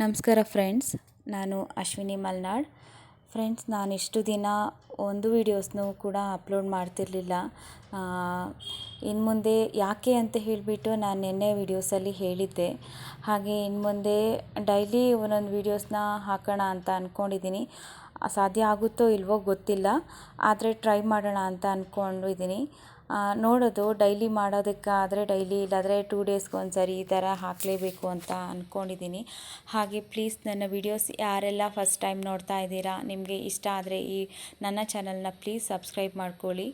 ನಮಸ್ಕಾರ ಫ್ರೆಂಡ್ಸ್, ನಾನು ಅಶ್ವಿನಿ ಮಲ್ನಾಡ್. ಫ್ರೆಂಡ್ಸ್, ನಾನು ಇಷ್ಟು ದಿನ ಒಂದು ವೀಡಿಯೋಸ್ನೂ ಕೂಡ ಅಪ್ಲೋಡ್ ಮಾಡ್ತಿರಲಿಲ್ಲ. ಇನ್ನು ಮುಂದೆ ಯಾಕೆ ಅಂತ ಹೇಳಿಬಿಟ್ಟು ನಾನು ನಿನ್ನೆ ವೀಡಿಯೋಸಲ್ಲಿ ಹೇಳಿದ್ದೆ. ಹಾಗೆ ಇನ್ನು ಮುಂದೆ ಡೈಲಿ ಒಂದೊಂದು ವೀಡಿಯೋಸ್ನ ಹಾಕೋಣ ಅಂತ ಅಂದ್ಕೊಂಡಿದ್ದೀನಿ ಸಾಧ್ಯ ಆಗುತ್ತೋ ಇಲ್ವೋ ಗೊತ್ತಿಲ್ಲ. ಆದರೆ ಟ್ರೈ ಮಾಡೋಣ ಅಂತ ಅಂದ್ಕೊಂಡಿದ್ದೀನಿ ನೋಡೋದು ಡೈಲಿ ಮಾಡೋದಕ್ಕಾದರೆ ಡೈಲಿ ಇಲ್ಲಾದರೆ ಟೂ ಡೇಸ್ಗೆ ಒಂದ್ಸರಿ ಈ ಥರ ಹಾಕಲೇಬೇಕು ಅಂತ ಅಂದ್ಕೊಂಡಿದ್ದೀನಿ ಹಾಗೆ ಪ್ಲೀಸ್ ನನ್ನ ವಿಡಿಯೋಸ್ ಯಾರೆಲ್ಲ ಫಸ್ಟ್ ಟೈಮ್ ನೋಡ್ತಾ ಇದ್ದೀರಾ, ನಿಮಗೆ ಇಷ್ಟ ಆದರೆ ಈ ನನ್ನ ಚಾನಲ್ನ ಪ್ಲೀಸ್ ಸಬ್ಸ್ಕ್ರೈಬ್ ಮಾಡ್ಕೊಳ್ಳಿ.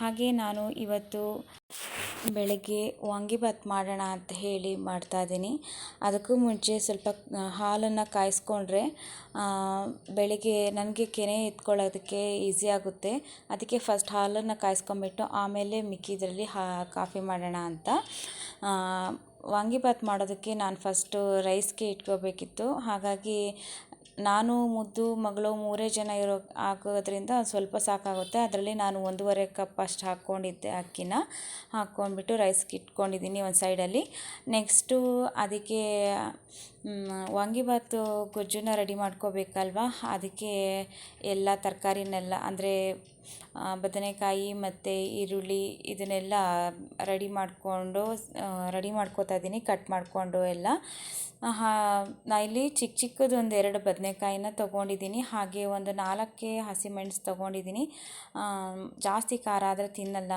ಹಾಗೆ ನಾನು ಇವತ್ತು ಬೆಳಗ್ಗೆ ವಾಂಗಿಭಾತ್ ಮಾಡೋಣ ಅಂತ ಹೇಳಿ ಮಾಡ್ತಾ ಇದ್ದೀನಿ. ಅದಕ್ಕೂ ಮುಂಚೆ ಸ್ವಲ್ಪ ಹಾಲನ್ನು ಕಾಯಿಸ್ಕೊಂಡ್ರೆ ಬೆಳಗ್ಗೆ ನನಗೆ ಕೆನೆ ಎತ್ಕೊಳ್ಳೋದಕ್ಕೆ ಈಸಿ ಆಗುತ್ತೆ. ಅದಕ್ಕೆ ಫಸ್ಟ್ ಹಾಲನ್ನು ಕಾಯಿಸ್ಕೊಂಬಿಟ್ಟು ಆಮೇಲೆ ಮಿಕ್ಕಿದ್ರಲ್ಲಿ ಹಾ, ಕಾಫಿ ಮಾಡೋಣ ಅಂತ. ವಾಂಗಿಭಾತ್ ಮಾಡೋದಕ್ಕೆ ನಾನು ಫಸ್ಟು ರೈಸ್ಗೆ ಇಟ್ಕೋಬೇಕಿತ್ತು. ಹಾಗಾಗಿ ನಾನು, ಮುದ್ದು, ಮಗಳು ಮೂರೇ ಜನ ಇರೋ ಹಾಕೋದ್ರಿಂದ ಸ್ವಲ್ಪ ಸಾಕಾಗುತ್ತೆ. ಅದರಲ್ಲಿ ನಾನು ಒಂದೂವರೆ ಕಪ್ ಅಷ್ಟು ಹಾಕ್ಕೊಂಡಿದ್ದೆ, ಅಕ್ಕಿನ. ಹಾಕ್ಕೊಂಡ್ಬಿಟ್ಟು ರೈಸ್ಗೆ ಇಟ್ಕೊಂಡಿದ್ದೀನಿ ಒಂದು ಸೈಡಲ್ಲಿ ನೆಕ್ಸ್ಟು ಅದಕ್ಕೆ ವಾಂಗಿಬಾತು ಗೊಜ್ಜನ್ನ ರೆಡಿ ಮಾಡ್ಕೋಬೇಕಲ್ವ? ಅದಕ್ಕೆ ಎಲ್ಲ ತರಕಾರಿನೆಲ್ಲ, ಅಂದರೆ ಬದನೆಕಾಯಿ ಮತ್ತು ಈರುಳ್ಳಿ ಇದನ್ನೆಲ್ಲ ರೆಡಿ ಮಾಡಿಕೊಂಡು ರೆಡಿ ಮಾಡ್ಕೋತಾ ಇದ್ದೀನಿ, ಕಟ್ ಮಾಡಿಕೊಂಡು ಎಲ್ಲ. ನಾ ಇಲ್ಲಿ ಚಿಕ್ಕ ಚಿಕ್ಕದು ಒಂದು ಎರಡು ಬದನೆಕಾಯಿನ ತೊಗೊಂಡಿದ್ದೀನಿ. ಹಾಗೆ ಒಂದು ನಾಲ್ಕೇ ಹಸಿಮೆಣ್ಸು ತೊಗೊಂಡಿದ್ದೀನಿ. ಜಾಸ್ತಿ ಖಾರ ಆದರೆ ತಿನ್ನಲ್ಲ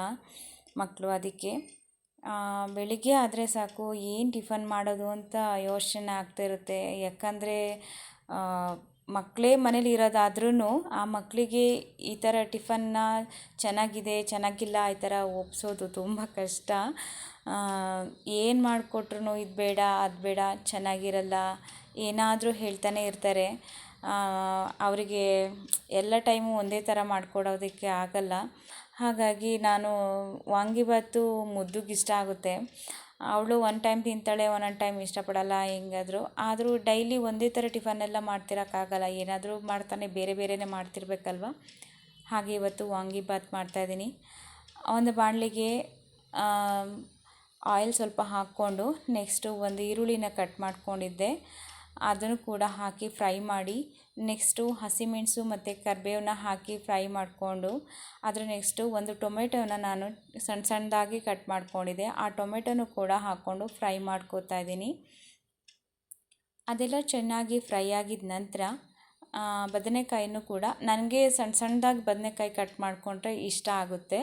ಮಕ್ಕಳು ಅದಕ್ಕೆ. ಬೆಳಿಗ್ಗೆ ಆದರೆ ಸಾಕು, ಏನು ಟಿಫನ್ ಮಾಡೋದು ಅಂತ ಯೋಚನೆ ಆಗ್ತಿರುತ್ತೆ. ಯಾಕಂದರೆ ಮಕ್ಕಳೇ ಮನೇಲಿ ಇರೋದಾದ್ರೂ ಆ ಮಕ್ಕಳಿಗೆ ಈ ಥರ ಟಿಫನ್ನ ಚೆನ್ನಾಗಿದೆ, ಚೆನ್ನಾಗಿಲ್ಲ ಈ ಥರ ಒಪ್ಪಿಸೋದು ತುಂಬ ಕಷ್ಟ. ಏನು ಮಾಡಿಕೊಟ್ರು ಇದು ಬೇಡ, ಅದು ಬೇಡ, ಚೆನ್ನಾಗಿರಲ್ಲ, ಏನಾದರೂ ಹೇಳ್ತಾನೆ ಇರ್ತಾರೆ. ಅವರಿಗೆ ಎಲ್ಲ ಟೈಮು ಒಂದೇ ಥರ ಮಾಡಿಕೊಡೋದಕ್ಕೆ ಆಗಲ್ಲ. ಹಾಗಾಗಿ ನಾನು ವಾಂಗಿಭಾತು ಮುದ್ದುಗಿಷ್ಟ ಆಗುತ್ತೆ. ಅವಳು ಒನ್ ಟೈಮ್ ತಿಂತಾಳೆ, ಒಂದೊಂದು ಟೈಮ್ ಇಷ್ಟಪಡಲ್ಲ, ಹೆಂಗಾದರೂ. ಆದರೂ ಡೈಲಿ ಒಂದೇ ಥರ ಟಿಫನ್ನೆಲ್ಲ ಮಾಡ್ತಿರೋಕ್ಕಾಗಲ್ಲ. ಏನಾದರೂ ಮಾಡ್ತಾನೆ, ಬೇರೆ ಬೇರೆನೇ ಮಾಡ್ತಿರ್ಬೇಕಲ್ವ? ಹಾಗೆ ಇವತ್ತು ವಾಂಗಿಭಾತ್ ಮಾಡ್ತಾಯಿದ್ದೀನಿ ಒಂದು ಬಾಣಲಿಗೆ ಆಯಿಲ್ ಸ್ವಲ್ಪ ಹಾಕ್ಕೊಂಡು ನೆಕ್ಸ್ಟು ಒಂದು ಈರುಳ್ಳಿನ ಕಟ್ ಮಾಡ್ಕೊಂಡಿದ್ದೆ. ಅದನ್ನು ಕೂಡ ಹಾಕಿ ಫ್ರೈ ಮಾಡಿ ನೆಕ್ಸ್ಟು ಹಸಿಮೆಣಸು ಮತ್ತು ಕರಿಬೇವನ್ನ ಹಾಕಿ ಫ್ರೈ ಮಾಡಿಕೊಂಡು ಅದರ ನೆಕ್ಸ್ಟು ಒಂದು ಟೊಮೆಟೋನ ನಾನು ಸಣ್ಣ ಸಣ್ಣದಾಗಿ ಕಟ್ ಮಾಡಿಕೊಂಡಿದ್ದೆ. ಆ ಟೊಮೆಟೋನು ಕೂಡ ಹಾಕ್ಕೊಂಡು ಫ್ರೈ ಮಾಡ್ಕೋತಾ ಇದ್ದೀನಿ. ಅದೆಲ್ಲ ಚೆನ್ನಾಗಿ ಫ್ರೈ ಆಗಿದ ನಂತರ ಬದನೆಕಾಯಿನೂ ಕೂಡ. ನನಗೆ ಸಣ್ಣ ಸಣ್ಣದಾಗಿ ಬದನೆಕಾಯಿ ಕಟ್ ಮಾಡಿಕೊಂಡ್ರೆ ಇಷ್ಟ ಆಗುತ್ತೆ.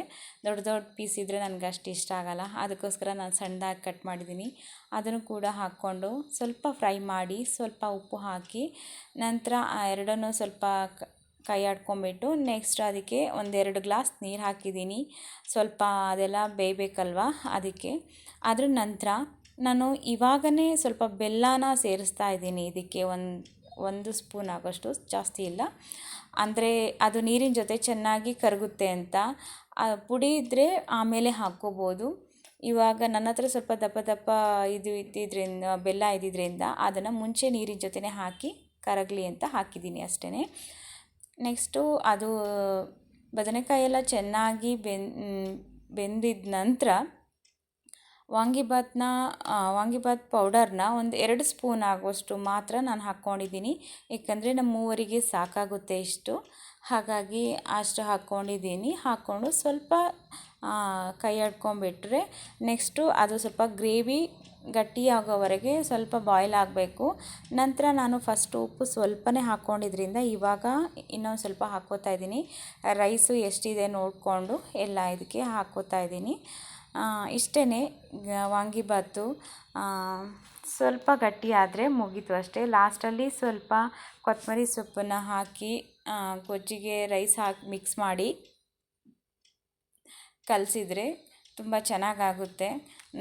ದೊಡ್ಡ ದೊಡ್ಡ ಪೀಸ್ ಇದ್ದರೆ ನನಗೆ ಅಷ್ಟು ಇಷ್ಟ ಆಗಲ್ಲ. ಅದಕ್ಕೋಸ್ಕರ ನಾನು ಸಣ್ಣದಾಗಿ ಕಟ್ ಮಾಡಿದ್ದೀನಿ. ಅದನ್ನು ಕೂಡ ಹಾಕ್ಕೊಂಡು ಸ್ವಲ್ಪ ಫ್ರೈ ಮಾಡಿ ಸ್ವಲ್ಪ ಉಪ್ಪು ಹಾಕಿ ನಂತರ ಎರಡನ್ನು ಸ್ವಲ್ಪ ಕೈ ಆಡ್ಕೊಂಬಿಟ್ಟು ನೆಕ್ಸ್ಟ್ ಅದಕ್ಕೆ ಒಂದೆರಡು ಗ್ಲಾಸ್ ನೀರು ಹಾಕಿದ್ದೀನಿ. ಸ್ವಲ್ಪ ಅದೆಲ್ಲ ಬೇಯಬೇಕಲ್ವ ಅದಕ್ಕೆ. ಅದ್ರ ನಂತರ ನಾನು ಇವಾಗನೇ ಸ್ವಲ್ಪ ಬೆಲ್ಲನ ಸೇರಿಸ್ತಾ ಇದ್ದೀನಿ. ಇದಕ್ಕೆ ಒಂದು ಒಂದು ಸ್ಪೂನ್ ಆಗೋಷ್ಟು ಜಾಸ್ತಿ ಇಲ್ಲ. ಅಂದರೆ ಅದು ನೀರಿನ ಜೊತೆ ಚೆನ್ನಾಗಿ ಕರಗುತ್ತೆ ಅಂತ. ಪುಡಿ ಇದ್ದರೆ ಆಮೇಲೆ ಹಾಕ್ಕೋಬೋದು. ಇವಾಗ ನನ್ನ ಹತ್ರ ಸ್ವಲ್ಪ ದಪ್ಪ ದಪ್ಪ ಇದು ಇದ್ದಿದ್ರಿಂದ, ಬೆಲ್ಲ ಇದ್ದಿದ್ದರಿಂದ ಅದನ್ನು ಮುಂಚೆ ನೀರಿನ ಜೊತೆನೇ ಹಾಕಿ ಕರಗಲಿ ಅಂತ ಹಾಕಿದ್ದೀನಿ ಅಷ್ಟೇ ನೆಕ್ಸ್ಟು ಅದು ಬದನೆಕಾಯಿ ಎಲ್ಲ ಚೆನ್ನಾಗಿ ಬೆನ್ ಬೆಂದಿದ ನಂತರ ವಾಂಗಿಭಾತನ್ನ ವಾಂಗಿಭಾತ್ ಪೌಡರ್ನ ಒಂದು ಎರಡು ಸ್ಪೂನ್ ಆಗುವಷ್ಟು ಮಾತ್ರ ನಾನು ಹಾಕ್ಕೊಂಡಿದ್ದೀನಿ. ಏಕೆಂದರೆ ನಮ್ಮ ಮೂವರಿಗೆ ಸಾಕಾಗುತ್ತೆ ಇಷ್ಟು. ಹಾಗಾಗಿ ಅಷ್ಟು ಹಾಕ್ಕೊಂಡಿದ್ದೀನಿ. ಹಾಕ್ಕೊಂಡು ಸ್ವಲ್ಪ ಕೈ ಆಡ್ಕೊಂಬಿಟ್ರೆ ನೆಕ್ಸ್ಟು ಅದು ಸ್ವಲ್ಪ ಗ್ರೇವಿ ಗಟ್ಟಿಯಾಗೋವರೆಗೆ ಸ್ವಲ್ಪ ಬಾಯ್ಲ್ ಆಗಬೇಕು. ನಂತರ ನಾನು ಫಸ್ಟು ಉಪ್ಪು ಸ್ವಲ್ಪನೇ ಹಾಕ್ಕೊಂಡಿದ್ರಿಂದ ಇವಾಗ ಇನ್ನೊಂದು ಸ್ವಲ್ಪ ಹಾಕ್ಕೋತಾ ಇದ್ದೀನಿ. ರೈಸು ಎಷ್ಟಿದೆ ನೋಡಿಕೊಂಡು ಎಲ್ಲ ಇದಕ್ಕೆ ಹಾಕ್ಕೋತಾ ಇದ್ದೀನಿ. ಇಷ್ಟೇ ವಾಂಗಿಭಾತು. ಸ್ವಲ್ಪ ಗಟ್ಟಿ ಆದರೆ ಮುಗೀತು ಅಷ್ಟೇ. ಲಾಸ್ಟಲ್ಲಿ ಸ್ವಲ್ಪ ಕೊತ್ತಂಬರಿ ಸೊಪ್ಪನ್ನು ಹಾಕಿ ಗೊಜ್ಜಿಗೆ ರೈಸ್ ಹಾಕಿ ಮಿಕ್ಸ್ ಮಾಡಿ ಕಲಸಿದ್ರೆ ತುಂಬ ಚೆನ್ನಾಗಾಗುತ್ತೆ.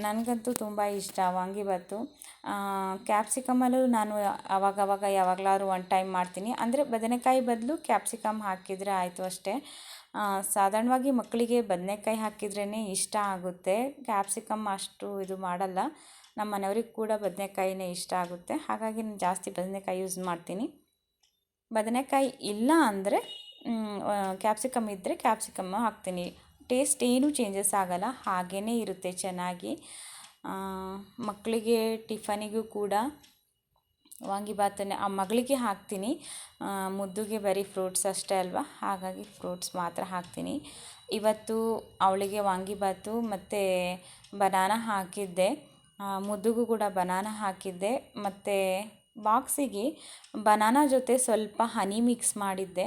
ನನಗಂತೂ ತುಂಬ ಇಷ್ಟ ವಾಂಗಿಭಾತು. ಕ್ಯಾಪ್ಸಿಕಮಲ್ಲೂ ನಾನು ಅವಾಗವಾಗ ಯಾವಾಗಲಾದ್ರೂ ಒನ್ ಟೈಮ್ ಮಾಡ್ತೀನಿ. ಅಂದರೆ ಬದನೆಕಾಯಿ ಬದಲು ಕ್ಯಾಪ್ಸಿಕಮ್ ಹಾಕಿದರೆ ಆಯಿತು ಅಷ್ಟೇ. ಸಾಧಾರಣವಾಗಿ ಮಕ್ಕಳಿಗೆ ಬದನೆಕಾಯಿ ಹಾಕಿದ್ರೇ ಇಷ್ಟ ಆಗುತ್ತೆ. ಕ್ಯಾಪ್ಸಿಕಮ್ ಅಷ್ಟು ಇದು ಮಾಡಲ್ಲ. ನಮ್ಮ ಮನೆಯವ್ರಿಗೆ ಕೂಡ ಬದನೆಕಾಯಿನೇ ಇಷ್ಟ ಆಗುತ್ತೆ. ಹಾಗಾಗಿ ನಾನು ಜಾಸ್ತಿ ಬದನೆಕಾಯಿ ಯೂಸ್ ಮಾಡ್ತೀನಿ. ಬದನೆಕಾಯಿ ಇಲ್ಲ ಅಂದರೆ ಕ್ಯಾಪ್ಸಿಕಮ್ ಇದ್ದರೆ ಕ್ಯಾಪ್ಸಿಕಮ್ ಹಾಕ್ತೀನಿ. ಟೇಸ್ಟ್ ಏನೂ ಚೇಂಜಸ್ ಆಗಲ್ಲ. ಹಾಗೇ ಇರುತ್ತೆ ಚೆನ್ನಾಗಿ. ಮಕ್ಕಳಿಗೆ ಟಿಫನಿಗೂ ಕೂಡ ವಾಂಗಿಬಾತನ್ನೇ ಆ, ಮಗಳಿಗೆ ಹಾಕ್ತೀನಿ. ಮುದ್ದುಗೆ ಬರೀ ಫ್ರೂಟ್ಸ್ ಅಷ್ಟೇ ಅಲ್ವಾ? ಹಾಗಾಗಿ ಫ್ರೂಟ್ಸ್ ಮಾತ್ರ ಹಾಕ್ತೀನಿ. ಇವತ್ತು ಅವಳಿಗೆ ವಾಂಗಿಬಾತು ಮತ್ತು ಬನಾನಾ ಹಾಕಿದ್ದೆ. ಮುದ್ದುಗೂ ಕೂಡ ಬನಾನಾ ಹಾಕಿದ್ದೆ. ಮತ್ತು ಬಾಕ್ಸಿಗೆ ಬನಾನಾ ಜೊತೆ ಸ್ವಲ್ಪ ಹನಿ ಮಿಕ್ಸ್ ಮಾಡಿದ್ದೆ.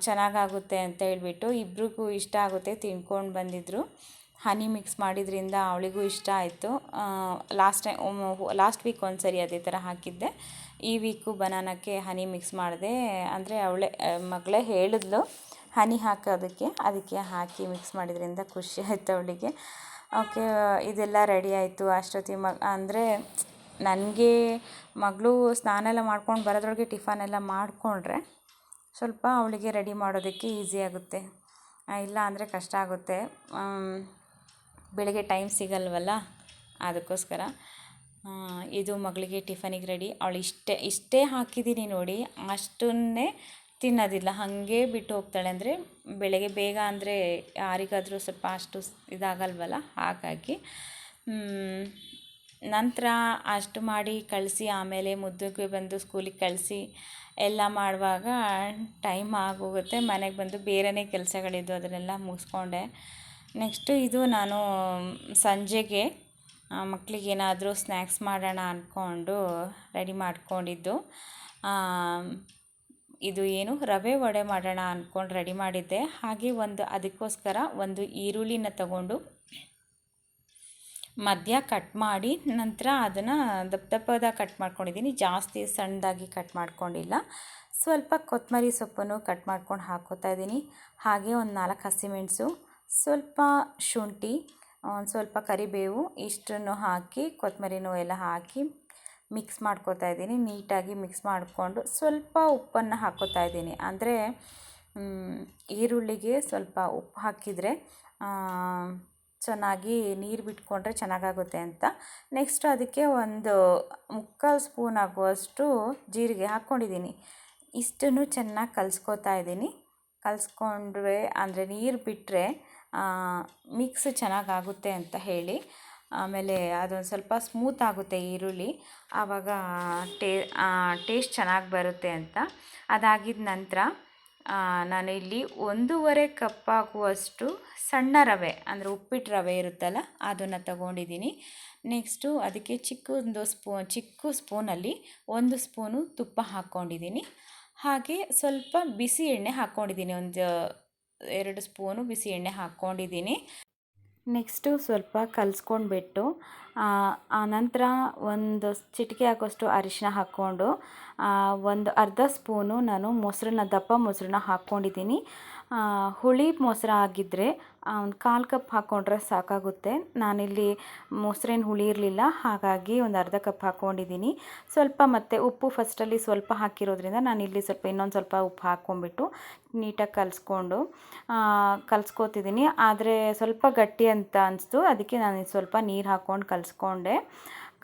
ಚೆನ್ನಾಗಾಗುತ್ತೆ ಅಂತ ಹೇಳಿಬಿಟ್ಟು ಇಬ್ರಿಗೂ ಇಷ್ಟ ಆಗುತ್ತೆ ತಿನ್ಕೊಂಡು ಬಂದಿದ್ದರು ಹನಿ ಮಿಕ್ಸ್ ಮಾಡಿದ್ರಿಂದ ಅವಳಿಗೂ ಇಷ್ಟ ಆಯಿತು. ಲಾಸ್ಟ್ ಟೈಮ್ ಲಾಸ್ಟ್ ವೀಕ್ ಒಂದು ಸರಿ ಅದೇ ಥರ ಹಾಕಿದ್ದೆ. ಈ ವೀಕು ಬನಾನಕ್ಕೆ ಹನಿ ಮಿಕ್ಸ್ ಮಾಡಿದೆ. ಅಂದರೆ ಅವಳೇ ಮಗಳೇ ಹೇಳಿದ್ಲು ಹನಿ ಹಾಕೋದಕ್ಕೆ ಅದಕ್ಕೆ. ಹಾಕಿ ಮಿಕ್ಸ್ ಮಾಡಿದ್ರಿಂದ ಖುಷಿ ಆಯಿತು ಅವಳಿಗೆ. ಓಕೆ, ಇದೆಲ್ಲ ರೆಡಿ ಆಯಿತು ಅಷ್ಟೊತ್ತಿಗೆ ಮ, ಅಂದರೆ ನನಗೆ ಮಗಳು ಸ್ನಾನ ಎಲ್ಲ ಮಾಡ್ಕೊಂಡು ಬರೋದ್ರೊಳಗೆ ಟಿಫನ್ ಎಲ್ಲ ಮಾಡಿಕೊಂಡ್ರೆ ಸ್ವಲ್ಪ ಅವಳಿಗೆ ರೆಡಿ ಮಾಡೋದಕ್ಕೆ ಈಸಿ ಆಗುತ್ತೆ. ಇಲ್ಲ ಅಂದರೆ ಕಷ್ಟ ಆಗುತ್ತೆ. ಬೆಳಗ್ಗೆ ಟೈಮ್ ಸಿಗಲ್ವಲ್ಲ? ಅದಕ್ಕೋಸ್ಕರ ಇದು ಮಗಳಿಗೆ ಟಿಫನಿಗೆ ರೆಡಿ. ಅವಳು ಇಷ್ಟೇ ಇಷ್ಟೇ ಹಾಕಿದ್ದೀನಿ ನೋಡಿ. ಅಷ್ಟನ್ನೇ ತಿನ್ನೋದಿಲ್ಲ. ಹಾಗೆ ಬಿಟ್ಟು ಹೋಗ್ತಾಳೆ ಅಂದರೆ ಬೆಳಗ್ಗೆ ಬೇಗ ಅಂದರೆ ಯಾರಿಗಾದರೂ ಸ್ವಲ್ಪ ಅಷ್ಟು ಇದಾಗಲ್ವಲ್ಲ? ಹಾಗಾಗಿ ನಂತರ ಅಷ್ಟು ಮಾಡಿ ಕಳಿಸಿ, ಆಮೇಲೆ ಮುದ್ದಕ್ಕೆ ಬಂದು ಸ್ಕೂಲಿಗೆ ಕಳಿಸಿ, ಎಲ್ಲ ಮಾಡುವಾಗ ಟೈಮ್ ಆಗೋಗುತ್ತೆ. ಮನೆಗೆ ಬಂದು ಬೇರೆಯೇ ಕೆಲಸಗಳಿದ್ದು, ಅದನ್ನೆಲ್ಲ ಮುಗಿಸ್ಕೊಂಡೆ. ನೆಕ್ಸ್ಟು ಇದು ನಾನು ಸಂಜೆಗೆ ಮಕ್ಕಳಿಗೇನಾದರೂ ಸ್ನ್ಯಾಕ್ಸ್ ಮಾಡೋಣ ಅಂದ್ಕೊಂಡು ರೆಡಿ ಮಾಡ್ಕೊಂಡಿದ್ದು. ಇದು ಏನು, ರವೆ ವಡೆ ಮಾಡೋಣ ಅಂದ್ಕೊಂಡು ರೆಡಿ ಮಾಡಿದ್ದೆ. ಹಾಗೆ ಒಂದು, ಅದಕ್ಕೋಸ್ಕರ ಒಂದು ಈರುಳ್ಳಿನ ತಗೊಂಡು ಮಧ್ಯ ಕಟ್ ಮಾಡಿ, ನಂತರ ಅದನ್ನು ದಪ್ಪ ದಪ್ಪದ ಕಟ್ ಮಾಡ್ಕೊಂಡಿದ್ದೀನಿ. ಜಾಸ್ತಿ ಸಣ್ಣದಾಗಿ ಕಟ್ ಮಾಡ್ಕೊಂಡಿಲ್ಲ. ಸ್ವಲ್ಪ ಕೊತ್ತಂಬರಿ ಸೊಪ್ಪನ್ನು ಕಟ್ ಮಾಡ್ಕೊಂಡು ಹಾಕೋತಾ ಇದ್ದೀನಿ. ಹಾಗೆ ಒಂದು ನಾಲ್ಕು ಹಸಿಮೆಣಸು ಸ್ವಲ್ಪ ಶುಂಠಿ ಒಂದು ಸ್ವಲ್ಪ ಕರಿಬೇವು, ಇಷ್ಟನ್ನು ಹಾಕಿ ಕೊತ್ತಂಬರಿನೂ ಎಲ್ಲ ಹಾಕಿ ಮಿಕ್ಸ್ ಮಾಡ್ಕೋತಾ ಇದ್ದೀನಿ. ನೀಟಾಗಿ ಮಿಕ್ಸ್ ಮಾಡಿಕೊಂಡು ಸ್ವಲ್ಪ ಉಪ್ಪನ್ನು ಹಾಕ್ಕೋತಾ ಇದ್ದೀನಿ. ಅಂದರೆ ಈರುಳ್ಳಿಗೆ ಸ್ವಲ್ಪ ಉಪ್ಪು ಹಾಕಿದರೆ ಚೆನ್ನಾಗಿ ನೀರು ಬಿಟ್ಕೊಂಡ್ರೆ ಚೆನ್ನಾಗಾಗುತ್ತೆ ಅಂತ. ನೆಕ್ಸ್ಟ್ ಅದಕ್ಕೆ ಒಂದು ಮುಕ್ಕಾಲು ಸ್ಪೂನ್ ಆಗುವಷ್ಟು ಜೀರಿಗೆ ಹಾಕ್ಕೊಂಡಿದ್ದೀನಿ ಇಷ್ಟನ್ನು ಚೆನ್ನಾಗಿ ಕಲಿಸ್ಕೋತಾ ಇದ್ದೀನಿ. ಕಲಿಸ್ಕೊಂಡ್ರೆ, ಅಂದರೆ ನೀರು ಬಿಟ್ಟರೆ ಮಿಕ್ಸ್ ಚೆನ್ನಾಗಾಗುತ್ತೆ ಅಂತ ಹೇಳಿ, ಆಮೇಲೆ ಅದೊಂದು ಸ್ವಲ್ಪ ಸ್ಮೂತ್ ಆಗುತ್ತೆ ಈರುಳ್ಳಿ. ಆವಾಗ ಟೇ ಟೇಸ್ಟ್ ಚೆನ್ನಾಗಿ ಬರುತ್ತೆ ಅಂತ. ಅದಾಗಿದ ನಂತರ ನಾನು ಇಲ್ಲಿ ಒಂದೂವರೆ ಕಪ್ ಆಗುವಷ್ಟು ಸಣ್ಣ ರವೆ, ಅಂದರೆ ಉಪ್ಪಿಟ್ಟು ರವೆ ಇರುತ್ತಲ್ಲ, ಅದನ್ನು ತಗೊಂಡಿದ್ದೀನಿ. ನೆಕ್ಸ್ಟು ಅದಕ್ಕೆ ಚಿಕ್ಕದೊಂದು ಸ್ಪೂ, ಚಿಕ್ಕ ಸ್ಪೂನಲ್ಲಿ ಒಂದು ಸ್ಪೂನು ತುಪ್ಪ ಹಾಕ್ಕೊಂಡಿದ್ದೀನಿ ಹಾಗೆ ಸ್ವಲ್ಪ ಬಿಸಿ ಎಣ್ಣೆ ಹಾಕ್ಕೊಂಡಿದ್ದೀನಿ ಒಂದು ಎರಡು ಸ್ಪೂನು ಬಿಸಿ ಎಣ್ಣೆ ಹಾಕ್ಕೊಂಡಿದ್ದೀನಿ. ನೆಕ್ಸ್ಟು ಸ್ವಲ್ಪ ಕಲಿಸ್ಕೊಂಡ್ಬಿಟ್ಟು ನಂತರ ಒಂದು ಚಿಟಿಕೆ ಹಾಕೋಷ್ಟು ಅರಿಶಿನ ಹಾಕ್ಕೊಂಡು ಒಂದು ಅರ್ಧ ಸ್ಪೂನು ನಾನು ಮೊಸರನ್ನ, ದಪ್ಪ ಮೊಸರನ್ನ ಹಾಕ್ಕೊಂಡಿದ್ದೀನಿ. ಹುಳಿ ಮೊಸರು ಆಗಿದ್ದರೆ ಒಂದು ಕಾಲು ಕಪ್ ಹಾಕ್ಕೊಂಡ್ರೆ ಸಾಕಾಗುತ್ತೆ. ನಾನಿಲ್ಲಿ ಮೊಸರೇನು ಹುಳಿ ಇರಲಿಲ್ಲ, ಹಾಗಾಗಿ ಒಂದು ಅರ್ಧ ಕಪ್ ಹಾಕ್ಕೊಂಡಿದ್ದೀನಿ ಸ್ವಲ್ಪ ಮತ್ತು ಉಪ್ಪು ಫಸ್ಟಲ್ಲಿ ಸ್ವಲ್ಪ ಹಾಕಿರೋದ್ರಿಂದ ನಾನಿಲ್ಲಿ ಸ್ವಲ್ಪ ಇನ್ನೊಂದು ಸ್ವಲ್ಪ ಉಪ್ಪು ಹಾಕ್ಕೊಂಡ್ಬಿಟ್ಟು ನೀಟಾಗಿ ಕಲಿಸ್ಕೊಂಡು ಕಲಿಸ್ಕೋತಿದ್ದೀನಿ ಆದರೆ ಸ್ವಲ್ಪ ಗಟ್ಟಿ ಅಂತ ಅನಿಸ್ತು. ಅದಕ್ಕೆ ನಾನು ಸ್ವಲ್ಪ ನೀರು ಹಾಕ್ಕೊಂಡು ಕಲಿಸ್ಕೊಂಡೆ.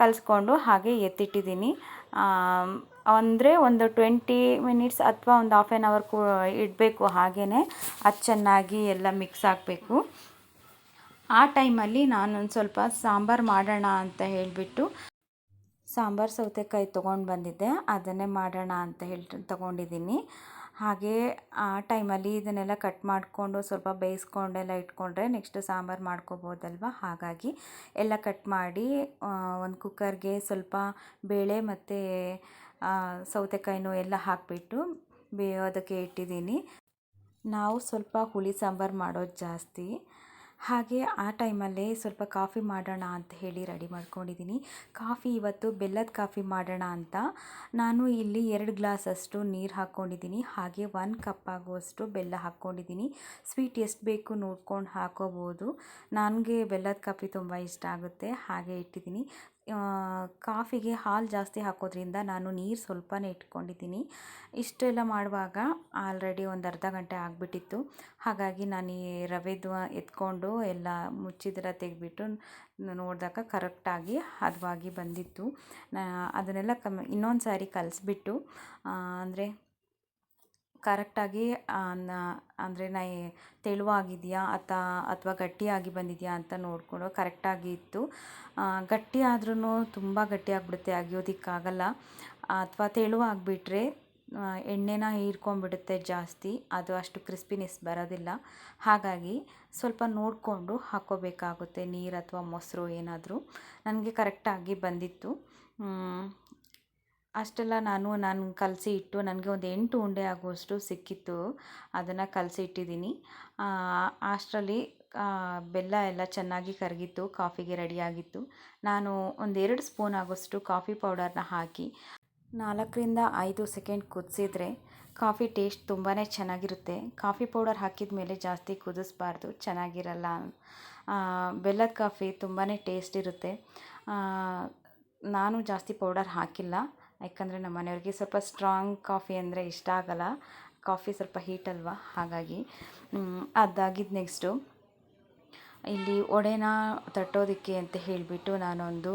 ಕಲಿಸ್ಕೊಂಡು ಹಾಗೆ ಎತ್ತಿಟ್ಟಿದ್ದೀನಿ. ಅಂದರೆ ಒಂದು ಟ್ವೆಂಟಿ ಮಿನಿಟ್ಸ್ ಅಥವಾ ಒಂದು ಹಾಫ್ ಆ್ಯನ್ ಅವರ್ ಕೂ ಇಡಬೇಕು ಹಾಗೇ ಅದು ಚೆನ್ನಾಗಿ ಎಲ್ಲ ಮಿಕ್ಸ್ ಆಗಬೇಕು. ಆ ಟೈಮಲ್ಲಿ ನಾನೊಂದು ಸ್ವಲ್ಪ ಸಾಂಬಾರು ಮಾಡೋಣ ಅಂತ ಹೇಳಿಬಿಟ್ಟು ಸಾಂಬಾರು ಸೌತೆಕಾಯಿ ತೊಗೊಂಡು ಬಂದಿದ್ದೆ. ಅದನ್ನೇ ಮಾಡೋಣ ಅಂತ ಹೇಳಿ ತೊಗೊಂಡಿದ್ದೀನಿ. ಹಾಗೆ, ಆ, ಟೈಮಲ್ಲಿ ಇದನ್ನೆಲ್ಲ ಕಟ್ ಮಾಡಿಕೊಂಡು ಸ್ವಲ್ಪ ಬೇಯಿಸ್ಕೊಂಡೆಲ್ಲ ಇಟ್ಕೊಂಡ್ರೆ ನೆಕ್ಸ್ಟ್ ಸಾಂಬಾರು ಮಾಡ್ಕೋಬೋದಲ್ವ? ಹಾಗಾಗಿ ಎಲ್ಲ ಕಟ್ ಮಾಡಿ ಒಂದು ಕುಕ್ಕರ್ಗೆ ಸ್ವಲ್ಪ ಬೇಳೆ ಮತ್ತು ಸೌತೆಕಾಯಿನೂ ಎಲ್ಲ ಹಾಕಿಬಿಟ್ಟು ಬೇಯೋದಕ್ಕೆ ಇಟ್ಟಿದ್ದೀನಿ. ನಾವು ಸ್ವಲ್ಪ ಹುಳಿ ಸಾಂಬಾರು ಮಾಡೋದು ಜಾಸ್ತಿ. ಹಾಗೆ ಆ ಟೈಮಲ್ಲೇ ಸ್ವಲ್ಪ ಕಾಫಿ ಮಾಡೋಣ ಅಂತ ಹೇಳಿ ರೆಡಿ ಮಾಡ್ಕೊಂಡಿದ್ದೀನಿ. ಕಾಫಿ ಇವತ್ತು ಬೆಲ್ಲದ ಕಾಫಿ ಮಾಡೋಣ ಅಂತ. ನಾನು ಇಲ್ಲಿ ಎರಡು ಗ್ಲಾಸಷ್ಟು ನೀರು ಹಾಕ್ಕೊಂಡಿದ್ದೀನಿ. ಹಾಗೆ ಒನ್ ಕಪ್ ಆಗುವಷ್ಟು ಬೆಲ್ಲ ಹಾಕ್ಕೊಂಡಿದ್ದೀನಿ. ಸ್ವೀಟ್ ಎಷ್ಟು ಬೇಕು ನೋಡ್ಕೊಂಡು ಹಾಕೋಬೋದು. ನನಗೆ ಬೆಲ್ಲದ ಕಾಫಿ ತುಂಬ ಇಷ್ಟ ಆಗುತ್ತೆ. ಹಾಗೆ ಇಟ್ಟಿದ್ದೀನಿ. ಕಾಫಿಗೆ ಹಾಲು ಜಾಸ್ತಿ ಹಾಕೋದ್ರಿಂದ ನಾನು ನೀರು ಸ್ವಲ್ಪನೇ ಇಟ್ಕೊಂಡಿದ್ದೀನಿ. ಇಷ್ಟೆಲ್ಲ ಮಾಡುವಾಗ ಆಲ್ರೆಡಿ ಒಂದು ಅರ್ಧ ಗಂಟೆ ಆಗಿಬಿಟ್ಟಿತ್ತು. ಹಾಗಾಗಿ ನಾನು ಈ ರವೆದು ಎತ್ಕೊಂಡು ಎಲ್ಲ ಮುಚ್ಚಿದ್ರೆ ತೆಗೆದ್ಬಿಟ್ಟು ನೋಡಿದಾಗ ಕರೆಕ್ಟಾಗಿ ಹದವಾಗಿ ಬಂದಿತ್ತು. ಅದನ್ನೆಲ್ಲ ಕಮ್ ಇನ್ನೊಂದು ಸಾರಿ ಕಲಿಸ್ಬಿಟ್ಟು ಅಂದರೆ ಕರೆಕ್ಟಾಗಿ ಅಂದರೆ ನೈ, ತೆಳುವಾಗಿದೆಯಾ ಅತಾ ಅಥವಾ ಗಟ್ಟಿಯಾಗಿ ಬಂದಿದೆಯಾ ಅಂತ ನೋಡಿಕೊಂಡು ಕರೆಕ್ಟಾಗಿ ಇತ್ತು. ಗಟ್ಟಿ ಆದ್ರೂ ತುಂಬ ಗಟ್ಟಿಯಾಗಿಬಿಡುತ್ತೆ ಅಗಿಯೋದಕ್ಕಾಗಲ್ಲ. ಅಥವಾ ತೆಳುವಾಗಿಬಿಟ್ರೆ ಎಣ್ಣೆನ ಹೀರ್ಕೊಂಡ್ಬಿಡುತ್ತೆ ಜಾಸ್ತಿ, ಅದು ಅಷ್ಟು ಕ್ರಿಸ್ಪಿನೆಸ್ ಬರೋದಿಲ್ಲ. ಹಾಗಾಗಿ ಸ್ವಲ್ಪ ನೋಡಿಕೊಂಡು ಹಾಕ್ಕೋಬೇಕಾಗುತ್ತೆ, ನೀರು ಅಥವಾ ಮೊಸರು ಏನಾದರೂ. ನನಗೆ ಕರೆಕ್ಟಾಗಿ ಬಂದಿತ್ತು. ಅಷ್ಟೆಲ್ಲ ನಾನು ನಾನು ಕಲಸಿ ಇಟ್ಟು, ನನಗೆ ಒಂದು ಎಂಟು ಉಂಡೆ ಆಗುವಷ್ಟು ಸಿಕ್ಕಿತ್ತು. ಅದನ್ನು ಕಲಸಿ ಇಟ್ಟಿದ್ದೀನಿ. ಅಷ್ಟರಲ್ಲಿ ಬೆಲ್ಲ ಎಲ್ಲ ಚೆನ್ನಾಗಿ ಕರಗಿತ್ತು, ಕಾಫಿಗೆ ರೆಡಿಯಾಗಿತ್ತು ನಾನು ಒಂದೆರಡು ಸ್ಪೂನ್ ಆಗೋಷ್ಟು ಕಾಫಿ ಪೌಡರ್ನ ಹಾಕಿ, ನಾಲ್ಕರಿಂದ ಐದು ಸೆಕೆಂಡ್ ಕುದಿಸಿದ್ರೆ ಕಾಫಿ ಟೇಸ್ಟ್ ತುಂಬಾ ಚೆನ್ನಾಗಿರುತ್ತೆ. ಕಾಫಿ ಪೌಡರ್ ಹಾಕಿದ ಮೇಲೆ ಜಾಸ್ತಿ ಕುದಿಸ್ಬಾರ್ದು, ಚೆನ್ನಾಗಿರಲ್ಲ. ಬೆಲ್ಲದ ಕಾಫಿ ತುಂಬಾ ಟೇಸ್ಟ್ ಇರುತ್ತೆ. ನಾನು ಜಾಸ್ತಿ ಪೌಡರ್ ಹಾಕಿಲ್ಲ. ಯಾಕಂದರೆ ನಮ್ಮ ಮನೆಯವ್ರಿಗೆ ಸ್ವಲ್ಪ ಸ್ಟ್ರಾಂಗ್ ಕಾಫಿ ಅಂದರೆ ಇಷ್ಟ ಆಗಲ್ಲ. ಕಾಫಿ ಸ್ವಲ್ಪ ಹೀಟ್ ಅಲ್ವಾ? ಹಾಗಾಗಿ ಅದಾಗಿದ್ದು ನೆಕ್ಸ್ಟು ಇಲ್ಲಿ ಒಡೆನ ತಟ್ಟೋದಕ್ಕೆ ಅಂತ ಹೇಳಿಬಿಟ್ಟು ನಾನೊಂದು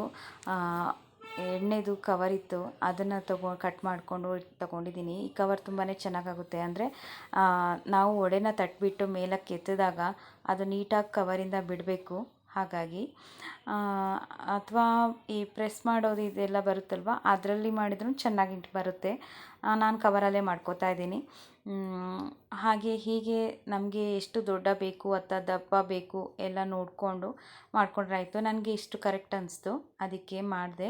ಎಣ್ಣೆದು ಕವರ್ ಇತ್ತು. ಅದನ್ನು ತಗೊ ಕಟ್ ಮಾಡಿಕೊಂಡು ತಗೊಂಡಿದ್ದೀನಿ ಈ ಕವರ್ ತುಂಬಾ ಚೆನ್ನಾಗಾಗುತ್ತೆ. ಅಂದರೆ ನಾವು ಒಡೆನ ತಟ್ಬಿಟ್ಟು ಮೇಲಕ್ಕೆ ಎತ್ತಿದಾಗ ಅದು ನೀಟಾಗಿ ಕವರಿಂದ ಬಿಡಬೇಕು. ಹಾಗಾಗಿ ಅಥವಾ ಈ ಪ್ರೆಸ್ ಮಾಡೋದು ಇದೆಲ್ಲ ಬರುತ್ತಲ್ವ, ಅದರಲ್ಲಿ ಮಾಡಿದ್ರೂ ಚೆನ್ನಾಗಿ ಬರುತ್ತೆ. ನಾನು ಕವರಲ್ಲೇ ಮಾಡ್ಕೋತಾ ಇದ್ದೀನಿ. ಹಾಗೆ ಹೀಗೆ ನಮಗೆ ಎಷ್ಟು ದೊಡ್ಡ ಬೇಕು ಅಥವಾ ದಪ್ಪ ಬೇಕು ಎಲ್ಲ ನೋಡಿಕೊಂಡು ಮಾಡಿಕೊಂಡ್ರೆ ಆಯಿತು. ನನಗೆ ಇಷ್ಟು ಕರೆಕ್ಟ್ ಅನ್ನಿಸ್ತು ಅದಕ್ಕೆ ಮಾಡಿದೆ.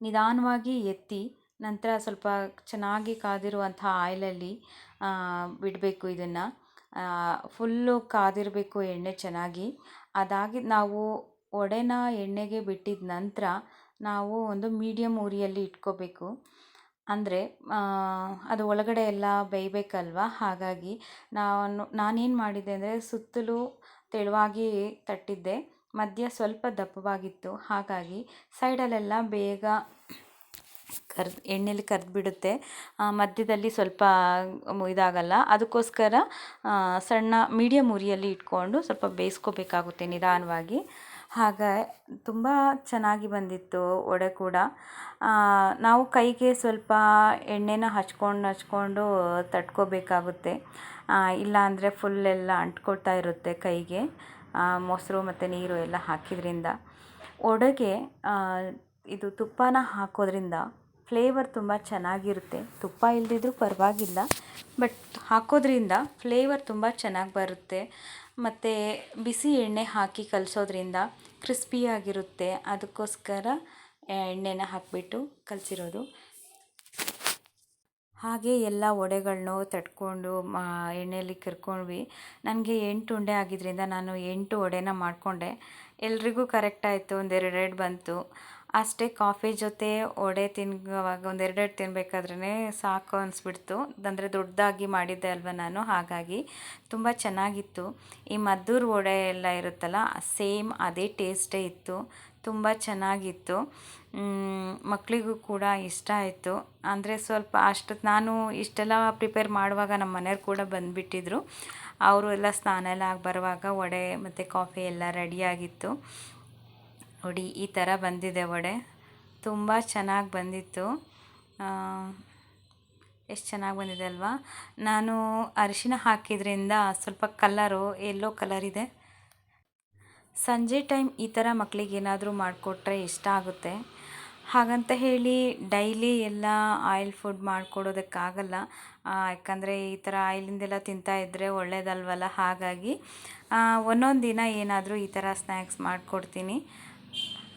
ನಿಧಾನವಾಗಿ ಎತ್ತಿ, ನಂತರ ಸ್ವಲ್ಪ ಚೆನ್ನಾಗಿ ಕಾದಿರುವಂಥ ಆಯಿಲಲ್ಲಿ ಬಿಡಬೇಕು ಇದನ್ನು. ಫುಲ್ಲು ಕಾದಿರಬೇಕು ಎಣ್ಣೆ ಚೆನ್ನಾಗಿ. ಅದಾಗಿ ನಾವು ವಡೆನ ಎಣ್ಣೆಗೆ ಬಿಟ್ಟಿದ ನಂತರ ನಾವು ಒಂದು ಮೀಡಿಯಮ್ ಉರಿಯಲ್ಲಿ ಇಟ್ಕೋಬೇಕು. ಅಂದರೆ ಅದು ಒಳಗಡೆ ಎಲ್ಲ ಬೇಯಬೇಕಲ್ವ? ಹಾಗಾಗಿ ನಾನು, ನಾನೇನು ಮಾಡಿದೆ ಅಂದರೆ ಸುತ್ತಲೂ ತೆಳುವಾಗಿ ತಟ್ಟಿದ್ದೆ. ಮಧ್ಯ ಸ್ವಲ್ಪ ದಪ್ಪವಾಗಿತ್ತು. ಹಾಗಾಗಿ ಸೈಡಲ್ಲೆಲ್ಲ ಬೇಗ ಕರ್ದು, ಎಣ್ಣೆಲಿ ಕರ್ದುಬಿಡುತ್ತೆ. ಮಧ್ಯದಲ್ಲಿ ಸ್ವಲ್ಪ ಇದಾಗಲ್ಲ. ಅದಕ್ಕೋಸ್ಕರ ಸಣ್ಣ ಮೀಡಿಯಮ್ ಉರಿಯಲ್ಲಿ ಇಟ್ಕೊಂಡು ಸ್ವಲ್ಪ ಬೇಯಿಸ್ಕೋಬೇಕಾಗುತ್ತೆ ನಿಧಾನವಾಗಿ. ಹಾಗೆ, ತುಂಬ ಚೆನ್ನಾಗಿ ಬಂದಿತ್ತು ವಡೆ ಕೂಡ. ನಾವು ಕೈಗೆ ಸ್ವಲ್ಪ ಎಣ್ಣೆನ ಹಚ್ಕೊಂಡು ಹಚ್ಕೊಂಡು ತಟ್ಕೋಬೇಕಾಗುತ್ತೆ. ಇಲ್ಲಾಂದರೆ ಫುಲ್ಲೆಲ್ಲ ಅಂಟ್ಕೊಳ್ತಾ ಇರುತ್ತೆ ಕೈಗೆ. ಮೊಸರು ಮತ್ತು ನೀರು ಎಲ್ಲ ಹಾಕಿದ್ರಿಂದ. ವಡೆಗೆ ಇದು ತುಪ್ಪನ ಹಾಕೋದ್ರಿಂದ ಫ್ಲೇವರ್ ತುಂಬ ಚೆನ್ನಾಗಿರುತ್ತೆ. ತುಪ್ಪ ಇಲ್ಲದಿದ್ರೂ ಪರವಾಗಿಲ್ಲ. ಬಟ್ ಹಾಕೋದ್ರಿಂದ ಫ್ಲೇವರ್ ತುಂಬ ಚೆನ್ನಾಗಿ ಬರುತ್ತೆ. ಮತ್ತು ಬಿಸಿ ಎಣ್ಣೆ ಹಾಕಿ ಕಲಸೋದ್ರಿಂದ ಕ್ರಿಸ್ಪಿಯಾಗಿರುತ್ತೆ ಅದಕ್ಕೋಸ್ಕರ ಎಣ್ಣೆನ ಹಾಕಿಬಿಟ್ಟು ಕಲಸಿರೋದು. ಹಾಗೆ ಎಲ್ಲ ಒಡೆಗಳನ್ನು ತಟ್ಕೊಂಡು ಮಾ ಎಣ್ಣೆಯಲ್ಲಿ ಕರ್ಕೊಂಡ್ವಿ. ನನಗೆ ಎಂಟು ಉಂಡೆ ಆಗಿದ್ದರಿಂದ ನಾನು ಎಂಟು ವಡೆನ ಮಾಡಿಕೊಂಡೆ. ಎಲ್ರಿಗೂ ಕರೆಕ್ಟ್ ಆಯಿತು. ಒಂದೆರಡೆರಡು ಬಂತು. ಅಷ್ಟೇ ಕಾಫಿ ಜೊತೆ ವಡೆ ತಿನ್ನುವಾಗ ಒಂದೆರಡೆರಡು ತಿನ್ಬೇಕಾದ್ರೇ ಸಾಕು ಅನಿಸ್ಬಿಡ್ತು. ಅಂದರೆ ದೊಡ್ಡದಾಗಿ ಮಾಡಿದ್ದೆ ಅಲ್ವ ನಾನು, ಹಾಗಾಗಿ ತುಂಬ ಚೆನ್ನಾಗಿತ್ತು. ಈ ಮದ್ದೂರು ವಡೆ ಎಲ್ಲ ಇರುತ್ತಲ್ಲ, ಸೇಮ್ ಅದೇ ಟೇಸ್ಟೇ ಇತ್ತು. ತುಂಬ ಚೆನ್ನಾಗಿತ್ತು. ಮಕ್ಕಳಿಗೂ ಕೂಡ ಇಷ್ಟ ಆಯಿತು. ಅಂದರೆ ಸ್ವಲ್ಪ ಅಷ್ಟು ನಾನು ಇಷ್ಟೆಲ್ಲ ಪ್ರಿಪೇರ್ ಮಾಡುವಾಗ ನಮ್ಮ ಮನೆಯವ್ರು ಕೂಡ ಬಂದುಬಿಟ್ಟಿದ್ರು. ಅವರು ಎಲ್ಲ ಸ್ನಾನ ಎಲ್ಲ ಆಗಿ ಬರುವಾಗ ವಡೆ ಮತ್ತು ಕಾಫಿ ಎಲ್ಲ ರೆಡಿಯಾಗಿತ್ತು ನೋಡಿ, ಈ ಥರ ಬಂದಿದೆ ವಡೆ. ತುಂಬ ಚೆನ್ನಾಗಿ ಬಂದಿತ್ತು. ಎಷ್ಟು ಚೆನ್ನಾಗಿ ಬಂದಿದೆ ಅಲ್ವಾ? ನಾನು ಅರಿಶಿನ ಹಾಕಿದ್ರಿಂದ ಸ್ವಲ್ಪ ಕಲ್ಲರು ಎಲ್ಲೋ ಕಲರ್ ಇದೆ. ಸಂಜೆ ಟೈಮ್ ಈ ಥರ ಮಕ್ಕಳಿಗೆ ಏನಾದರೂ ಮಾಡಿಕೊಟ್ರೆ ಇಷ್ಟ ಆಗುತ್ತೆ. ಹಾಗಂತ ಹೇಳಿ, ಡೈಲಿ ಎಲ್ಲ ಆಯಿಲ್ ಫುಡ್ ಮಾಡಿಕೊಡೋದಕ್ಕಾಗಲ್ಲ. ಯಾಕಂದರೆ ಈ ಥರ ಆಯಿಲಿಂದೆಲ್ಲ ತಿಂತಾ ಇದ್ದರೆ ಒಳ್ಳೇದಲ್ವಲ್ಲ? ಹಾಗಾಗಿ ಒಂದೊಂದು ದಿನ ಏನಾದರೂ ಈ ಥರ ಸ್ನ್ಯಾಕ್ಸ್ ಮಾಡಿಕೊಡ್ತೀನಿ.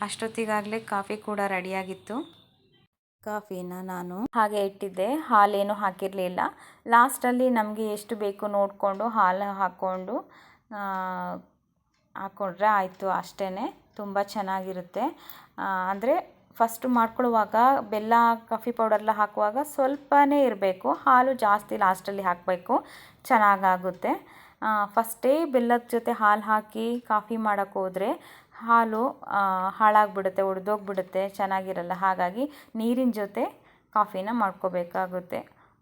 ಅಷ್ಟೊತ್ತಿಗಾಗಲೇ ಕಾಫಿ ಕೂಡ ರೆಡಿಯಾಗಿತ್ತು. ಕಾಫಿನ ನಾನು ಹಾಗೆ ಇಟ್ಟಿದ್ದೆ. ಹಾಲೇನು ಹಾಕಿರಲಿಲ್ಲ. ಲಾಸ್ಟಲ್ಲಿ ನಮಗೆ ಎಷ್ಟು ಬೇಕು ನೋಡಿಕೊಂಡು ಹಾಲು ಹಾಕ್ಕೊಂಡು ಹಾಕ್ಕೊಂಡ್ರೆ ಆಯಿತು ಅಷ್ಟೇ ತುಂಬ ಚೆನ್ನಾಗಿರುತ್ತೆ. ಅಂದರೆ ಫಸ್ಟ್ ಮಾಡ್ಕೊಳ್ಳುವಾಗ ಬೆಲ್ಲ ಕಾಫಿ ಪೌಡರ್ಲ ಹಾಕುವಾಗ ಸ್ವಲ್ಪನೇ ಇರಬೇಕು. ಹಾಲು ಜಾಸ್ತಿ ಲಾಸ್ಟಲ್ಲಿ ಹಾಕಬೇಕು. ಚೆನ್ನಾಗಾಗುತ್ತೆ. ಫಸ್ಟೇ ಬೆಲ್ಲದ ಜೊತೆ ಹಾಲು ಹಾಕಿ ಕಾಫಿ ಮಾಡೋಕ್ಕೋದ್ರೆ ಹಾಲು ಹಾಳಾಗಿಬಿಡುತ್ತೆ ಒಡೆದೋಗ್ಬಿಡುತ್ತೆ ಚೆನ್ನಾಗಿರಲ್ಲ. ಹಾಗಾಗಿ ನೀರಿನ ಜೊತೆ ಕಾಫಿನ ಮಾಡ್ಕೋಬೇಕಾಗುತ್ತೆ.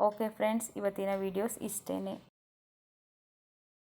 ಓಕೆ ಫ್ರೆಂಡ್ಸ್ ಇವತ್ತಿನ ವೀಡಿಯೋಸ್ ಇಷ್ಟೇ